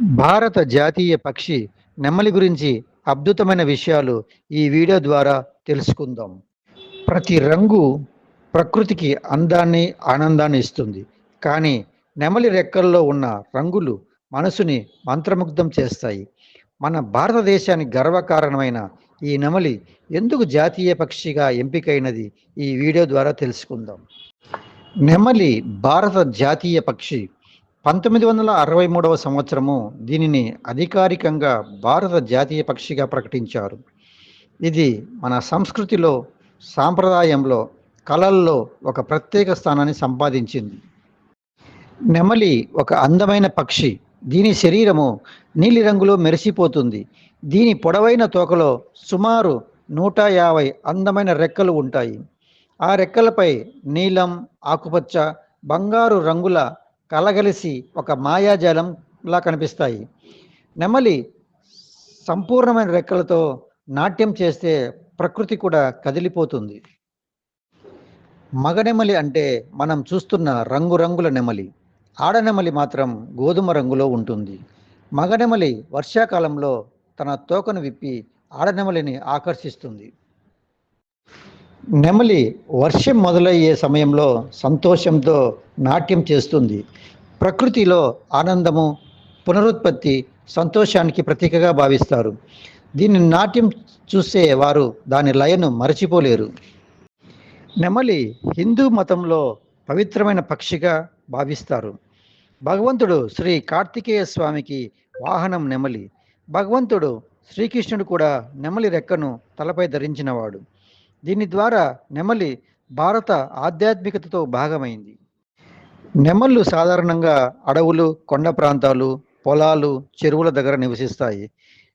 భారత జాతీయ పక్షి నెమలి గురించి అద్భుతమైన విషయాలు ఈ వీడియో ద్వారా తెలుసుకుందాం. ప్రతి రంగు ప్రకృతికి అందాన్ని ఆనందాన్ని ఇస్తుంది. కానీ నెమలి రెక్కల్లో ఉన్న రంగులు మనసుని మంత్రముగ్ధం చేస్తాయి. మన భారతదేశానికి గర్వకారణమైన ఈ నెమలి ఎందుకు జాతీయ పక్షిగా ఎంపికైనది ఈ వీడియో ద్వారా తెలుసుకుందాం. నెమలి భారత జాతీయ పక్షి పంతొమ్మిది వందల అరవై మూడవ సంవత్సరము దీనిని అధికారికంగా భారత జాతీయ పక్షిగా ప్రకటించారు. ఇది మన సంస్కృతిలో సాంప్రదాయంలో కళల్లో ఒక ప్రత్యేక స్థానాన్ని సంపాదించింది. నెమలి ఒక అందమైన పక్షి. దీని శరీరము నీలిరంగులో మెరిసిపోతుంది. దీని పొడవైన తోకలో సుమారు నూట యాభై అందమైన రెక్కలు ఉంటాయి. ఆ రెక్కలపై నీలం ఆకుపచ్చ బంగారు రంగుల కలగలిసి ఒక మాయాజాలంలా కనిపిస్తాయి. నెమలి సంపూర్ణమైన రెక్కలతో నాట్యం చేస్తే ప్రకృతి కూడా కదిలిపోతుంది. మగనెమలి అంటే మనం చూస్తున్న రంగురంగుల నెమలి. ఆడనెమలి మాత్రం గోధుమ రంగులో ఉంటుంది. మగనెమలి వర్షాకాలంలో తన తోకను విప్పి ఆడనెమలిని ఆకర్షిస్తుంది. నెమలి వర్షం మొదలయ్యే సమయంలో సంతోషంతో నాట్యం చేస్తుంది. ప్రకృతిలో ఆనందము పునరుత్పత్తి సంతోషానికి ప్రతీకగా భావిస్తారు. దీన్ని నాట్యం చూసే వారు దాని లయను మరచిపోలేరు. నెమలి హిందూ మతంలో పవిత్రమైన పక్షిగా భావిస్తారు. భగవంతుడు శ్రీ కార్తికేయ స్వామికి వాహనం నెమలి. భగవంతుడు శ్రీకృష్ణుడు కూడా నెమలి రెక్కను తలపై ధరించినవాడు. దీని ద్వారా నెమలి భారత ఆధ్యాత్మికతతో భాగమైంది. నెమళ్ళు సాధారణంగా అడవులు కొండ ప్రాంతాలు పొలాలు చెరువుల దగ్గర నివసిస్తాయి.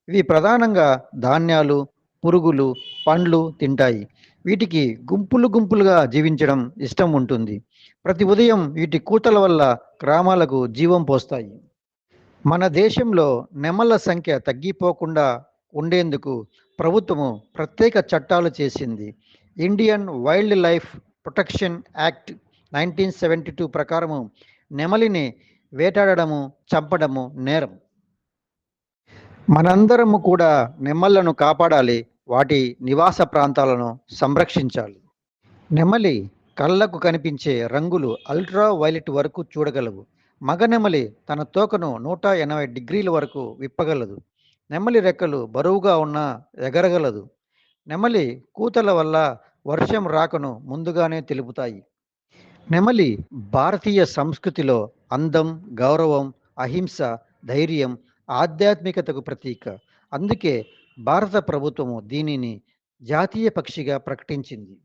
ఇవి ప్రధానంగా ధాన్యాలు పురుగులు పండ్లు తింటాయి. వీటికి గుంపులు గుంపులుగా జీవించడం ఇష్టం ఉంటుంది. ప్రతి ఉదయం వీటి కూతల వల్ల గ్రామాలకు జీవం పోస్తాయి. మన దేశంలో నెమళ్ళ సంఖ్య తగ్గిపోకుండా ఉండేందుకు ప్రభుత్వము ప్రత్యేక చట్టాలు చేసింది. Indian wildlife protection act nineteen seventy two ప్రకారము నెమలిని వేటాడడము చంపడము నేరం. మనందరము కూడా నెమళ్ళను కాపాడాలి వాటి నివాస ప్రాంతాలను సంరక్షించాలి. నెమలి కళ్ళకు కనిపించే రంగులు అల్ట్రా వైలెట్ వరకు చూడగలవు. మగ నెమలి తన తోకను నూట ఎనభై డిగ్రీల వరకు విప్పగలదు. నెమలి రెక్కలు బరువుగా ఉన్నా ఎగరగలదు. నెమలి కూతల వల్ల వర్షం రాకను ముందుగానే తెలుపుతాయి. నెమలి భారతీయ సంస్కృతిలో అందం గౌరవం అహింస ధైర్యం ఆధ్యాత్మికతకు ప్రతీక. అందుకే భారత ప్రభుత్వము దీనిని జాతీయ పక్షిగా ప్రకటించింది.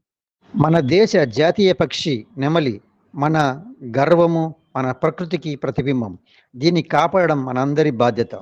మన దేశ జాతీయ పక్షి నెమలి మన గర్వము మన ప్రకృతికి ప్రతిబింబం. దీన్ని కాపాడడం మనందరి బాధ్యత.